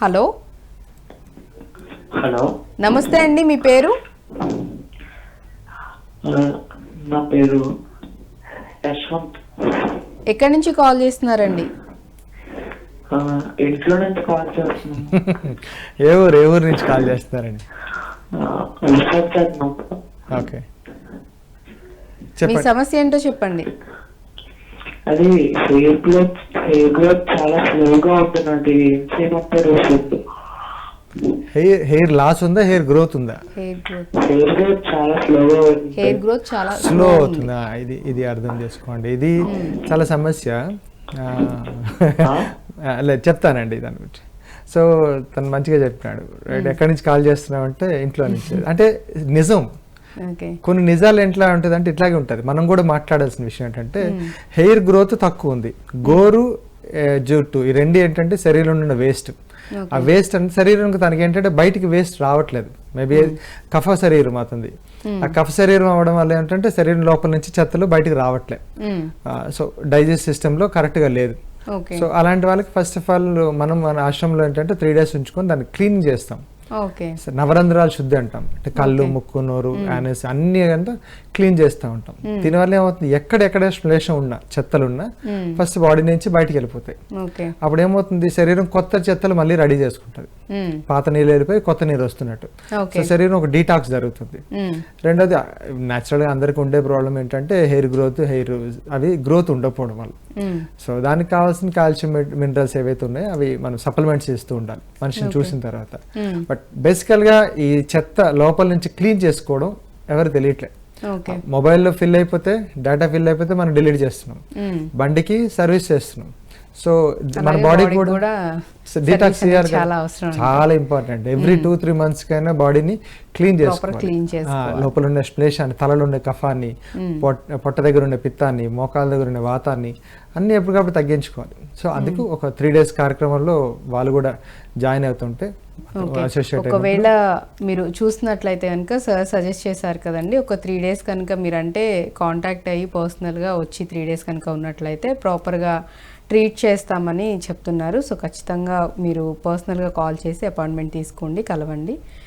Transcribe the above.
Hello. Hello. నమస్తే అండి మీ పేరు? నా పేరు యశ్వంత్. ఎక్కడి నుంచి కాల్ చేస్తున్నారండి? ఇంట్లో నుంచి కాల్ చేస్తున్నాను. ఏ ఊరు ఏ ఊరు నుంచి కాల్ చేస్తున్నారండి? ఓకే. మీ చెప్పండి. సమస్య ఏంటో చెప్పండి. అది హెయిర్ గ్రోత్ హెయిర్ గ్రోత్ చాలా స్లోగా ఉంటున్నది ఏం చేయమంటారు ఫుడ్ హెయిర్ హెయిర్ లాస్ ఉందా హెయిర్ గ్రోత్ ఉందా? హెయిర్ గ్రోత్ హెయిర్ గ్రోత్ చాలా స్లోగా హెయిర్ గ్రోత్ చాలా స్లో అవుతుందా? ఇది ఇది అర్థం చేసుకోండి. ఇది చాలా సమస్య. లేదు చెప్తానండి దాని గురించి. సో తను మంచిగా చెప్పినాడు. రైట్ ఎక్కడి నుంచి కాల్ చేస్తున్నావు అంటే ఇంట్లో నుంచి. అంటే నిజం. కొన్ని నిజాలు ఎట్లా ఉంటుంది అంటే ఇట్లాగే ఉంటుంది. మనం కూడా మాట్లాడాల్సిన విషయం ఏంటంటే హెయిర్ గ్రోత్ తక్కువ ఉంది. గోరు జుట్టు ఈ రెండు ఏంటంటే శరీరంలో ఉన్న వేస్ట్. ఆ వేస్ట్ అంటే శరీరం తనకి ఏంటంటే బయటికి వేస్ట్ రావట్లేదు. మేబీ కఫ శరీరం అవుతుంది. ఆ కఫ శరీరం అవడం వల్ల ఏంటంటే శరీరం లోపల నుంచి చెత్తలు బయటికి రావట్లేదు. సో డైజెస్ట్ సిస్టంలో కరెక్ట్గా లేదు. ఓకే. సో అలాంటి వాళ్ళకి ఫస్ట్ ఆఫ్ ఆల్ మనం మన ఆశ్రమంలో ఏంటంటే త్రీ డేస్ ఉంచుకొని దాన్ని క్లీన్ చేస్తాం. నవరంధ్రాలు శుద్ధి అంటాం. అంటే కళ్ళు ముక్కు నోరు యానస్ అన్ని అంతా క్లీన్ చేస్తూ ఉంటాం. దీనివల్ల ఏమవుతుంది? ఎక్కడెక్కడ శ్లేషం ఉన్నా చెత్తలు ఉన్నా ఫస్ట్ బాడీ నుంచి బయటికి వెళ్ళిపోతాయి. అప్పుడు ఏమవుతుంది శరీరం కొత్త చెత్తలు మళ్ళీ రెడీ చేసుకుంటుంది. పాత నీళ్ళు వెళ్ళిపోయి కొత్త నీరు వస్తున్నట్టు. సో శరీరం ఒక డీటాక్స్ జరుగుతుంది. రెండోది న్యాచురల్గా అందరికి ఉండే ప్రాబ్లం ఏంటంటే హెయిర్ గ్రోత్ హెయిర్ అవి గ్రోత్ ఉండకపోవడం వల్ల. సో దానికి కావాల్సిన కాల్షియం మినరల్స్ ఏవైతే ఉన్నాయో అవి మనం సప్లిమెంట్స్ ఇస్తూ ఉండాలి మనిషిని చూసిన తర్వాత. బట్ బేసికల్గా ఈ చెత్త లోపల నుంచి క్లీన్ చేసుకోవడం ఎవరు తెలియట్లే. ఓకే మొబైల్లో ఫిల్ అయిపోతే డేటా ఫిల్ అయిపోతే మనం డిలీట్ చేస్తున్నాం. బండికి సర్వీస్ చేస్తున్నాం. సో మన బాడీ కూడా డీటాక్స్ అనేది చాలా అవసరం చాలా important every two three months కైనా బాడీని క్లీన్ చేసుకోవాలి. లోపల ఉండే శ్లేషాన్ని తలలో ఉండే కఫాన్ని పొట్ట పొట్ట దగ్గర ఉండే పిత్తాన్ని మోకాల దగ్గర ఉండే వాతాన్ని అన్ని ఎప్పటికప్పుడు తగ్గించుకోవాలి. సో అందుకు ఒక త్రీ డేస్ కార్యక్రమంలో వాళ్ళు కూడా జాయిన్ అవుతుంటే ఒకవేళ మీరు చూసినట్లయితే కనుక సార్ సజెస్ట్ చేశారు కదండి ఒక త్రీ డేస్ కనుక మీరంటే కాంటాక్ట్ అయ్యి పర్సనల్గా వచ్చి త్రీ డేస్ కనుక ఉన్నట్లయితే ప్రాపర్గా ట్రీట్ చేస్తామని చెప్తున్నారు. సో ఖచ్చితంగా మీరు పర్సనల్గా కాల్ చేసి అపాయింట్మెంట్ తీసుకోండి కలవండి.